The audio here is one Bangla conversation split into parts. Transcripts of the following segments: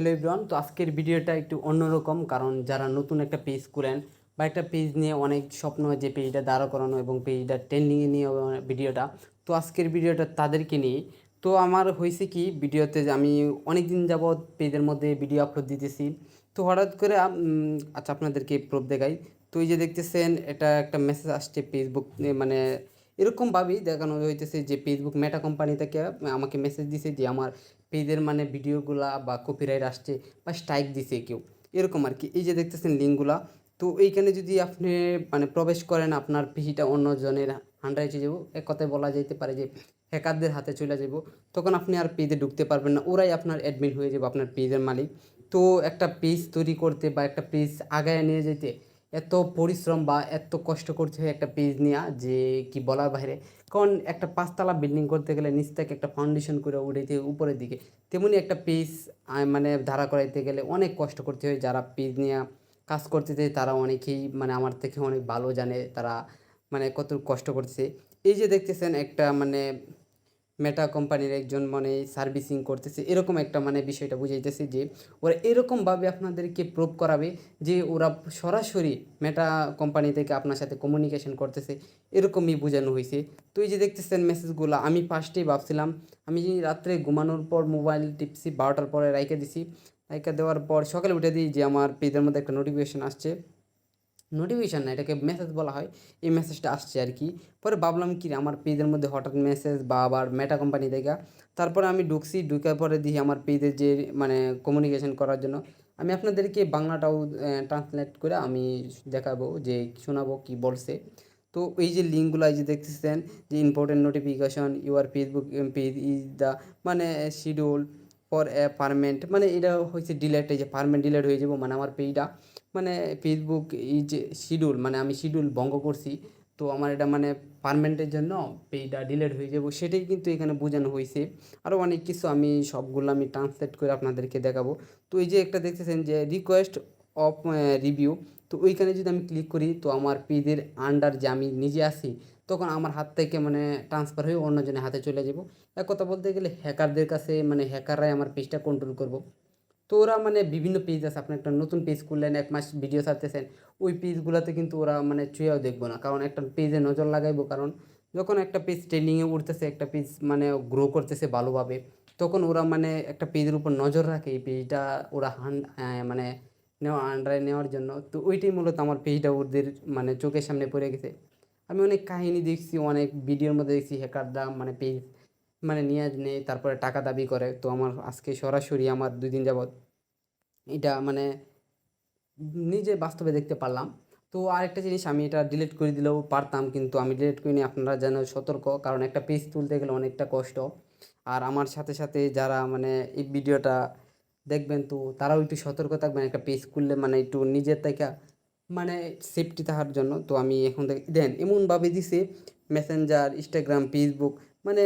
হ্যালো এভরিওয়ান তো আজকের ভিডিওটা একটু অন্যরকম, কারণ যারা নতুন একটা পেজ করেন বা একটা পেজ নিয়ে অনেক স্বপ্ন যে পেজটা দাঁড়া করানো এবং পেজটা ট্রেন্ডিংয়ে নিয়ে ভিডিওটা, তো আজকের ভিডিওটা তাদেরকে নিয়ে তো আমার হয়েছে কি, ভিডিওতে আমি অনেক দিন যাবৎ পেজের মধ্যে ভিডিও আপলোড দিতেছি। তো হঠাৎ করে আচ্ছা আপনাদেরকে প্রুফ দেখাই। তো এই যে দেখতেছেন, এটা একটা মেসেজ আসছে ফেসবুক মানে এরকমভাবেই দেখানো হইতেছে যে ফেসবুক মেটা কোম্পানি থেকে আমাকে মেসেজ দিছে যে আমার পেজের মানে ভিডিওগুলা বা কপিরাইট আসছে বা স্ট্রাইক দিছে কেউ। এরকম আর কি এই যে দেখতেছেন লিঙ্কগুলা, তো এইখানে যদি আপনি মানে প্রবেশ করেন, আপনার পিসিটা অন্যজনের হান্ডারে চলে যাব। এক কথায় বলা যেতে পারে যে হ্যাকারদের হাতে চলে যাব। তখন আপনি আর পেজে ঢুকতে পারবেন না। ওরাই আপনার অ্যাডমিন হয়ে যাবে, আপনার পেজের মালিক। তো একটা পেজ তৈরি করতে বা একটা পেজ আগায় নিয়ে যেতে এত পরিশ্রম বা এত কষ্ট করতে হয় একটা পেজ নেওয়া যে কি বলার বাইরে? কারণ একটা পাঁচতলা বিল্ডিং করতে গেলে নিচ থেকে একটা ফাউন্ডেশন করে উঠাইতে উপরের দিকে। তেমনি একটা পেজ মানে ধারা করাইতে গেলে অনেক কষ্ট করতে হয়। যারা পেজ নিয়ে কাজ করতে চায়, তারা অনেকেই মানে আমার থেকে অনেক ভালো জানে, তারা মানে কত কষ্ট করছে। এই যে দেখতেছেন একটা মানে মেটা কোম্পানির একজন মানে সার্ভিসিং করতেছে, এরকম একটা মানে বিষয়টা বুঝাইতেছে যে, ওরা এরকমভাবে আপনাদেরকে প্রুভ করাবে যে ওরা সরাসরি মেটা কোম্পানি থেকে আপনার সাথে কমিউনিকেশন করতেছে, এরকমই বোঝানো হয়েছে তো এই যে দেখতেছেন মেসেজগুলো আমি ফার্স্টেই ভাবছিলাম, আমি রাত্রে ঘুমানোর পর মোবাইল টিপসি বারোটার পরে রাইখে দিছি, রাইখে দেওয়ার পর সকালে উঠে দিই যে আমার পেজের মধ্যে একটা নোটিফিকেশন আসছে। নোটিফিকেশান না, এটাকে মেসেজ বলা হয়। এই মেসেজটা আসছে আর কি। পরে ভাবলাম কি আমার পেজের মধ্যে হঠাৎ মেসেজ বা আবার মেটা কোম্পানি দেখা। তারপরে আমি ঢুকছি, ঢুকার পরে দিই আমার পেজের যে মানে কমিউনিকেশন করার জন্য। আমি আপনাদেরকে বাংলাটাও ট্রান্সলেট করে আমি দেখাবো যে, শোনাবো কি বলছে। তো এই যে লিঙ্কগুলো এই যে দেখতেছেন, যে important notification your Facebook page is the মানে শিডিউল ফর এ পারমেন্ট মানে এটা হয়েছে ডিলেট এই যে পারমেন্ট ডিলেট হয়ে যাব মানে আমার পেজটা মানে ফেসবুক এই যে শিডিউল মানে আমি শিডিউল ভঙ্গ করছি, তো আমার এটা মানে পারমানেন্টের জন্য পেজটা ডিলেট হয়ে যাব। সেটাই কিন্তু এখানে বোঝানো হয়েছে। আরও অনেক কিছু আমি সবগুলো আমি ট্রান্সলেট করে আপনাদেরকে দেখাবো। তো এই যে একটা দেখতেছেন যে রিকোয়েস্ট অফ রিভিউ তো ওইখানে যদি আমি ক্লিক করি, তো আমার পেজের আন্ডার যে আমি নিজে আসি তখন আমার হাত থেকে মানে ট্রান্সফার হয়ে অন্যজনের হাতে চলে যাব। এক কথা বলতে গেলে হ্যাকারদের কাছে মানে হ্যাকাররাই আমার পেজটা কন্ট্রোল করব। তো ওরা মানে বিভিন্ন পেজ আছে, আপনি একটা নতুন পেজ খুললেন, এক মাস ভিডিও ছাড়তেছেন, ওই পেজগুলোতে কিন্তু ওরা মানে চুয়েও দেখব না। কারণ একটা পেজে নজর লাগাইবো, কারণ যখন একটা পেজ ট্রেন্ডিংয়ে উঠতেছে, একটা পেজ মানে গ্রো করতেছে ভালোভাবে, তখন ওরা মানে একটা পেজের উপর নজর রাখে, এই পেজটা ওরা হান মানে নেওয়া, আন্ডারে নেওয়ার জন্য। তো ওইটাই মূলত আমার পেজটা ওদের মানে চোখের সামনে পড়ে গেছে। আমি অনেক কাহিনী দেখছি, অনেক ভিডিওর মধ্যে দেখছি হ্যাকাররা মানে পেজ মানে নিয়ে নেই, তারপরে টাকা দাবি করে। তো আমার আজকে সরাসরি আমার দুই দিন যাবৎ এটা মানে নিজে বাস্তবে দেখতে পারলাম। তো আরেকটা জিনিস আমি এটা ডিলিট করে দিলেও পারতাম, কিন্তু আমি ডিলিট করিনি আপনারা যেন সতর্ক, কারণ একটা পেজ তুলতে গেলে অনেকটা কষ্ট। আর আমার সাথে সাথে যারা মানে এই ভিডিওটা দেখবেন তো তারাও একটু সতর্ক থাকবেন, একটা পেজ খুললে মানে একটু নিজের থেকে মানে সেফটি থাকার জন্য। তো আমি এখন থেকে দেন এমনভাবে দিছে মেসেঞ্জার ইনস্টাগ্রাম ফেসবুক মানে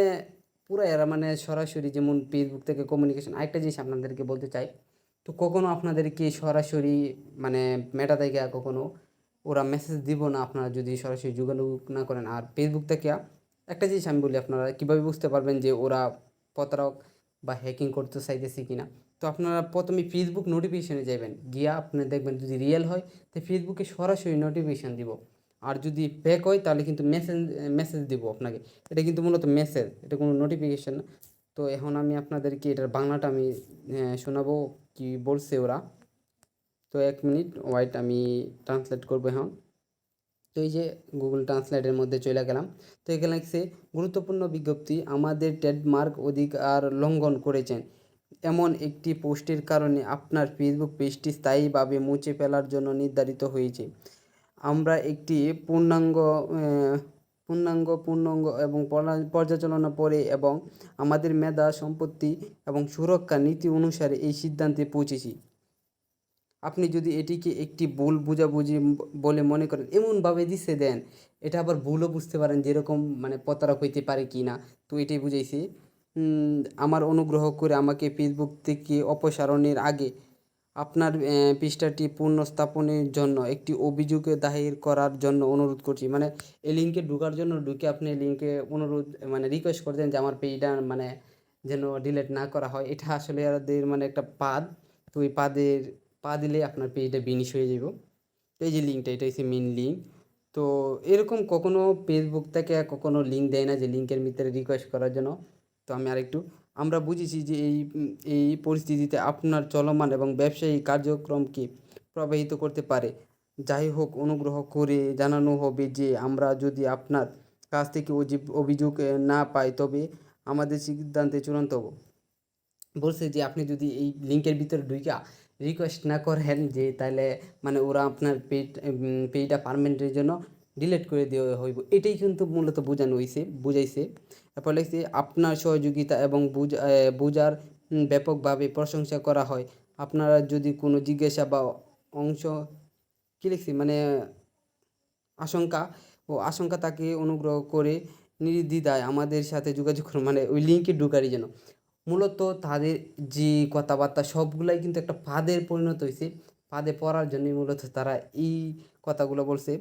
পুরো এরা মানে সরাসরি যেমন ফেসবুক থেকে কমিউনিকেশন আরেকটা জিনিস আপনাদেরকে বলতে চাই, তো কখনো আপনাদেরকে সরাসরি মানে মেটা থেকে কখনো ওরা মেসেজ দিব না, আপনারা যদি সরাসরি যোগাযোগ না করেন। আর ফেসবুক থেকে একটা জিনিস আমি বলি, আপনারা কীভাবে বুঝতে পারবেন যে ওরা প্রতারক বা হ্যাকিং করতে চাইতেছে কিনা? তো আপনারা প্রথমে ফেসবুক নোটিফিকেশানে যাবেন গিয়া আপনি দেখবেন যদি রিয়েল হয়, তো ফেসবুকে সরাসরি নোটিফিকেশান দিব। আর যদি ফেক হয়, তাহলে কিন্তু মেসেজ মেসেজ দিব আপনাকে। এটা কিন্তু মূলত মেসেজ এটা কোনো নোটিফিকেশান না। তো এখন আমি আপনাদেরকে এটার বাংলাটা আমি শোনাবো কি বলছে ওরা। তো এক মিনিট ওয়াইট আমি ট্রান্সলেট করব এখন। তো এই যে গুগল ট্রান্সলেটের মধ্যে চলে গেলাম। তো এখানে লিখছে, গুরুত্বপূর্ণ বিজ্ঞপ্তি, আমাদের ট্রেডমার্ক অধিকার লঙ্ঘন করেছেন। এমন একটি পোস্টের কারণে আপনার ফেসবুক পেজটি স্থায়ীভাবে মুছে ফেলার জন্য নির্ধারিত হয়েছে। আমরা একটি পূর্ণাঙ্গ পূর্ণাঙ্গ পূর্ণাঙ্গ এবং পর্যালোচনা পরে এবং আমাদের মেধা, সম্পত্তি এবং সুরক্ষা নীতি অনুসারে এই সিদ্ধান্তে পৌঁছেছি। আপনি যদি এটিকে একটি ভুল বুঝাবুঝি বলে মনে করেন, এমনভাবে দিছে দেন, এটা আবার ভুলও বুঝতে পারেন যেরকম মানে প্রতারক হইতে পারে কি না। তো এটাই বুঝাইছি। আমার অনুগ্রহ করে আমাকে ফেসবুক থেকে অপসারণের আগে আপনার পৃষ্ঠাটি পুনঃস্থাপনের জন্য একটি অভিযোগ দায়ের করার জন্য অনুরোধ করছি। মানে এই লিঙ্কে ঢোকার জন্য ঢুকে আপনি লিঙ্কে অনুরোধ মানে রিকোয়েস্ট করতেন যে আমার পেজটা মানে যেন ডিলিট না করা হয়। এটা আসলে এদের মানে একটা পাদ। তো ওই পাদের, পা দিলে আপনার পেজটা বিনিশ হয়ে যাব। এই যে লিঙ্কটা এটা হচ্ছে মেন লিঙ্ক তো এরকম কখনো ফেসবুক থেকে কখনো লিঙ্ক দেয় না যে লিঙ্কের ভিতরে রিকোয়েস্ট করার জন্য। তো আমি আরেকটু আমরা বুঝেছি যে এই এই পরিস্থিতিতে আপনার চলমান এবং ব্যবসায়ী কার্যক্রমকে প্রভাবিত করতে পারে। যাই হোক, অনুগ্রহ করে জানানো হবে যে আমরা যদি আপনার কাছ থেকে অভিযোগ না পাই, তবে আমাদের সিদ্ধান্তে চূড়ান্ত বলছে যে আপনি যদি এই লিঙ্কের ভিতরে ঢুইকা রিকোয়েস্ট না করেন, যে তাহলে মানে ওরা আপনার পেড পেইটা পারমানেন্টের জন্য ডিলিট করে দেওয়া হইব। এটাই কিন্তু মূলত বোঝানো হয়েছে বুঝাইছে। তারপর লিখছে, আপনার সহযোগিতা এবং বুঝ বোঝার ব্যাপকভাবে প্রশংসা করা হয়। আপনারা যদি কোনো জিজ্ঞাসা বা অংশ কী লিখছি? মানে আশঙ্কা। ও আশঙ্কা তাকে অনুগ্রহ করে নির্দ্বিধায় আমাদের সাথে যোগাযোগ করুন। মানে ওই লিঙ্কে ঢুকারই যেন মূলত তাদের যে কথাবার্তা, সবগুলাই কিন্তু একটা ফাঁদের পরিণত হয়েছে ফাঁদে পড়ার জন্যই মূলত তারা এই কথাগুলো বলছে।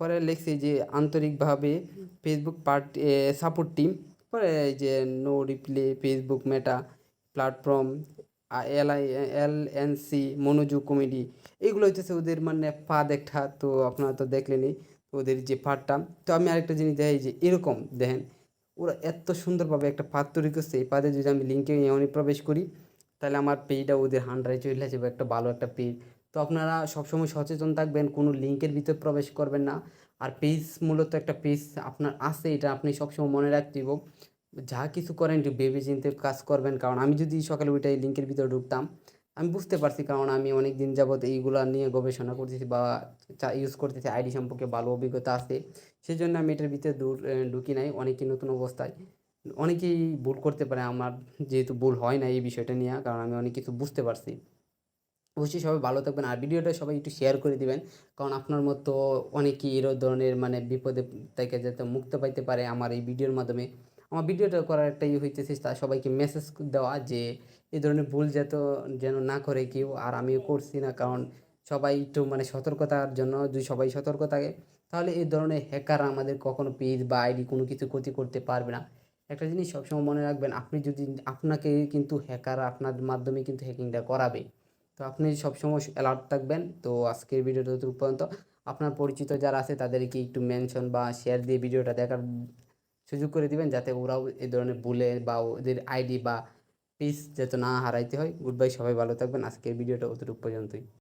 পরে লিখছে যে আন্তরিকভাবে ফেসবুক পার্ট সাপোর্ট টিম পরে যে no reply Facebook Meta platform L I L N C মনোযোগ কমেডি এগুলো হচ্ছে ওদের মানে ফাঁদ একটা, তো আপনারা তো দেখলেনই ওদের যে ফাঁদটা তো আমি আরেকটা জিনিস দেখাই যে এরকম দেখেন, ওরা এত সুন্দরভাবে একটা ফাঁদ তৈরি করছে। এই ফাঁদে যদি আমি লিঙ্কে এমনই প্রবেশ করি, তাহলে আমার পেজটা ওদের হান্ড্রেডে চলে যাবে। একটা ভালো একটা পেজ তো আপনারা সবসময় সচেতন থাকবেন, কোনো লিঙ্কের ভিতর প্রবেশ করবেন না। আর পেজ মূলত একটা পেজ আপনার আছে, এটা আপনি সবসময় মনে রাখতে হবে যা কিছু করেন একটু ভেবে চিন্তে কাজ করবেন, কারণ আমি যদি সকালে ওইটাই লিঙ্কের ভিতরে ঢুকতাম, আমি বুঝতে পারছি কারণ আমি অনেক দিন যাবত এইগুলা নিয়ে গবেষণা করতেছি বা ইউজ করতেছি, আইডি সম্পর্কে ভালো অভিজ্ঞতা আছে। সেই জন্য আমি এটার ভিতরে দূর ঢুকি নাই, অনেকেই নতুন অবস্থায়। অনেকেই ভুল করতে পারে, আমার যেহেতু ভুল হয় না এই বিষয়টা নিয়ে, কারণ আমি অনেক কিছু বুঝতে পারছি। অবশ্যই সবাই ভালো থাকবেন। আর ভিডিওটা সবাই একটু শেয়ার করে দিবেন। কারণ আপনার মতো অনেকেই এর ধরনের মানে বিপদে থেকে যাতে মুক্ত পাইতে পারে আমার এই ভিডিওর মাধ্যমে। আমার ভিডিওটা করার একটা একটাই হইতেছে, তা সবাইকে মেসেজ দেওয়া যে, এই ধরনের ভুল যেত যেন না করে কেউ, আর আমিও করছি না। কারণ সবাই একটু মানে সতর্কতার জন্য যদি সবাই সতর্ক থাকে, তাহলে এই ধরনের হ্যাকার আমাদের কখনো পেজ বা আইডি কোনো কিছু ক্ষতি করতে পারবে না। একটা জিনিস সবসময় মনে রাখবেন, আপনি যদি, আপনাকে কিন্তু হ্যাকার আপনার মাধ্যমে কিন্তু হ্যাকিংটা করাবে। তো আপনি সবসময় অ্যালার্ট থাকবেন। তো আজকের ভিডিওটা যতটুকু পর্যন্ত। আপনার পরিচিত যারা আছে, তাদেরকে একটু মেনশন বা শেয়ার দিয়ে ভিডিওটা দেখার সুযোগ করে দিবেন, যাতে ওরাও এই ধরনের ভুলে বা ওদের আইডি বা পিস যাতে না হারাইতে হয়। গুড বাই সবাই ভালো থাকবেন। আজকের ভিডিওটা অতটুকু পর্যন্তই।